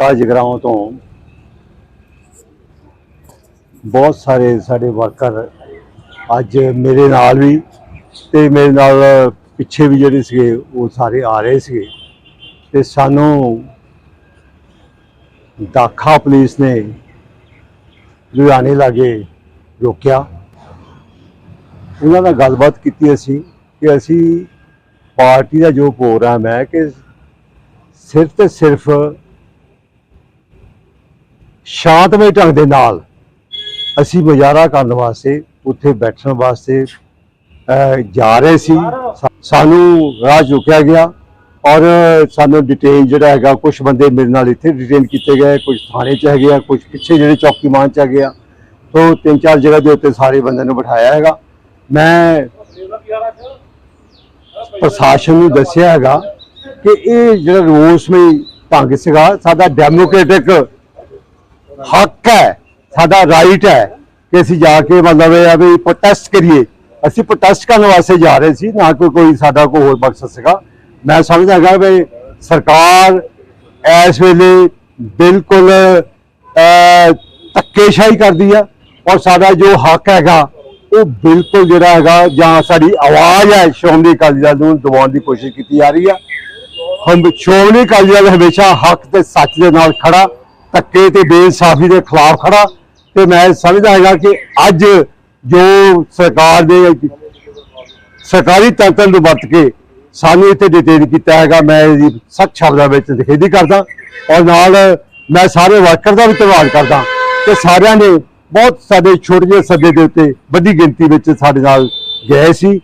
ਹਲਕਾ ਜਗਰਾਉਂ ਤੋਂ ਬਹੁਤ ਸਾਰੇ ਸਾਡੇ ਵਰਕਰ ਅੱਜ ਮੇਰੇ ਨਾਲ ਵੀ ਤੇ ਮੇਰੇ ਨਾਲ ਪਿੱਛੇ ਵੀ ਜਿਹੜੇ ਸੀਗੇ, ਉਹ ਸਾਰੇ ਆ ਰਹੇ ਸੀਗੇ। ਤੇ ਸਾਨੂੰ ਦਾਖਾ ਪੁਲਿਸ ਨੇ ਲੁਧਿਆਣੇ ਲਾਗੇ ਰੋਕਿਆ। ਉਹਨਾਂ ਨਾਲ ਗੱਲਬਾਤ ਕੀਤੀ ਅਸੀਂ ਕਿ ਅਸੀਂ ਪਾਰਟੀ ਦਾ ਜੋ ਪ੍ਰੋਗਰਾਮ ਹੈ ਕਿ ਸਿਰਫ ਤੇ ਸਿਰਫ ਸ਼ਾਂਤਮਈ ਢੰਗ ਦੇ ਨਾਲ। ਅਸੀਂ ਮੁਜ਼ਾਹਰਾ ਕਰਨ ਵਾਸਤੇ, ਉੱਥੇ ਬੈਠਣ ਵਾਸਤੇ ਜਾ ਰਹੇ ਸੀ। ਸਾਨੂੰ ਰਾਹ ਚੁੱਕਿਆ ਗਿਆ ਔਰ ਸਾਨੂੰ ਡਿਟੇਨ ਜਿਹੜਾ ਹੈਗਾ ਕੁਝ ਬੰਦੇ ਮੇਰੇ ਨਾਲ ਇੱਥੇ ਡਿਟੇਨ ਕੀਤੇ ਗਏ ਕੁਝ ਥਾਣੇ ਚ ਹੈਗੇ ਆ ਕੁਝ ਪਿੱਛੇ ਜਿਹੜੇ ਚੌਕੀਮਾਨ ਚ ਹੈਗੇ ਆ। ਤੋਂ ਤਿੰਨ ਚਾਰ ਜਗ੍ਹਾ ਦੇ ਉੱਤੇ ਸਾਰੇ ਬੰਦਿਆਂ ਨੂੰ ਬਿਠਾਇਆ ਹੈਗਾ। ਮੈਂ ਪ੍ਰਸ਼ਾਸਨ ਨੂੰ ਦੱਸਿਆ ਹੈਗਾ ਕਿ ਇਹ ਜਿਹੜਾ ਰੋਸਮਈ ਢੰਗ ਸੀਗਾ, ਸਾਡਾ ਡੈਮੋਕ੍ਰੈਟਿਕ ਹੱਕ ਹੈ ਸਾਡਾ ਰਾਈਟ ਹੈ ਕਿ ਅਸੀਂ ਜਾ ਕੇ ਮਤਲਬ ਇਹ ਆ ਵੀ ਪ੍ਰੋਟੈਸਟ ਕਰੀਏ। ਅਸੀਂ ਪ੍ਰੋਟੈਸਟ ਕਰਨ ਵਾਸਤੇ ਜਾ ਰਹੇ ਸੀ ਨਾ ਕੋਈ ਕੋਈ ਸਾਡਾ ਕੋਈ ਹੋਰ ਮਕਸਦ ਸੀਗਾ। ਮੈਂ ਸਮਝਦਾ ਹੈਗਾ ਵੀ ਸਰਕਾਰ ਇਸ ਵੇਲੇ ਬਿਲਕੁਲ ਅਹ, ਧੱਕੇਸ਼ਾਹੀ ਕਰਦੀ ਆ ਔਰ ਸਾਡਾ ਜੋ ਹੱਕ ਹੈਗਾ ਉਹ ਬਿਲਕੁਲ ਜਿਹੜਾ ਹੈਗਾ ਜਾਂ ਸਾਡੀ ਆਵਾਜ਼ ਹੈ ਸ਼੍ਰੋਮਣੀ ਅਕਾਲੀ ਦਲ ਨੂੰ ਦਬਾਉਣ ਦੀ ਕੋਸ਼ਿਸ਼ ਕੀਤੀ ਜਾ ਰਹੀ ਆ। ਹਮ ਸ਼੍ਰੋਮਣੀ ਅਕਾਲੀ ਦਲ ਹਮੇਸ਼ਾ ਹੱਕ ਤੇ ਸੱਚ ਦੇ ਨਾਲ ਖੜਾ ਧੱਕੇ ਤੇ ਬੇਇਨਸਾਫੀ ਦੇ ਖਿਲਾਫ ਖੜਾ ਤੇ ਮੈਂ ਸਮਝਦਾ ਹੈਗਾ ਕਿ ਅੱਜ ਜੋ ਸਰਕਾਰ ਦੇ ਸਰਕਾਰੀ ਤੰਤਰ ਨੂੰ ਵਰਤ ਕੇ ਸਾਨੂੰ ਇੱਥੇ ਡਿਟੇਨ ਕੀਤਾ ਹੈਗਾ, ਮੈਂ ਇਹਦੀ ਸਖਤ ਸ਼ਬਦਾਂ ਵਿੱਚ ਨਿਖੇਧੀ ਕਰਦਾ ਔਰ ਨਾਲ ਮੈਂ ਸਾਰੇ ਵਰਕਰ ਦਾ ਵੀ ਧੰਨਵਾਦ ਕਰਦਾ ਕਿ ਸਾਰਿਆਂ ਨੇ ਬਹੁਤ ਸਾਡੇ ਛੋਟੇ ਜਿਹੇ ਸੱਦੇ ਦੇ ਉੱਤੇ ਵੱਡੀ ਗਿਣਤੀ ਵਿੱਚ ਸਾਡੇ ਨਾਲ ਗਏ ਸੀ।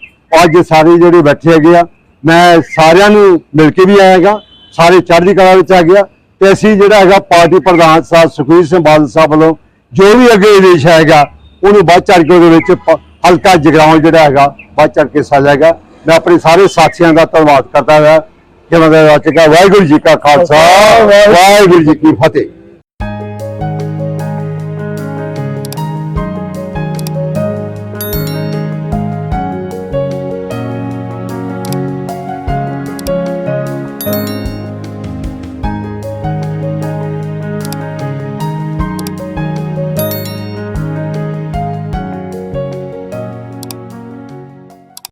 ਅੱਜ ਸਾਰੇ ਜਿਹੜੇ ਬੈਠੇ ਹੈਗੇ ਆ, ਮੈਂ ਸਾਰਿਆਂ ਨੂੰ ਮਿਲ ਕੇ ਵੀ ਆਇਆਗਾ, ਸਾਰੇ ਚੜ੍ਹਦੀ ਕਲਾ ਵਿੱਚ ਆ ਗਿਆ ਤੇ ਅਸੀਂ ਜਿਹੜਾ ਹੈਗਾ ਪਾਰਟੀ ਪ੍ਰਧਾਨ ਸਾਹਿਬ ਸੁਖਬੀਰ ਸਿੰਘ ਬਾਦਲ ਸਾਹਿਬ ਵੱਲੋਂ ਜੋ ਵੀ ਅੱਗੇ ਆਦੇਸ਼ ਹੈਗਾ ਉਹਨੂੰ ਵੱਧ ਚੜ੍ਹ ਕੇ ਉਹਦੇ ਵਿੱਚ ਹਲਕਾ ਜਗਰਾਉਂ ਜਿਹੜਾ ਹੈਗਾ ਵੱਧ ਚੜ੍ਹ ਕੇ ਹਿੱਸਾ ਲਏਗਾ ਮੈਂ ਆਪਣੇ ਸਾਰੇ ਸਾਥੀਆਂ ਦਾ ਧੰਨਵਾਦ ਕਰਦਾ ਹਾਂ ਕਿ ਮੈਂ ਵਾਚਕਾ ਵਾਹਿਗੁਰੂ ਜੀ ਕਾ ਖਾਲਸਾ ਵਾਹਿਗੁਰੂ ਜੀ ਕੀ ਫਤਿਹ।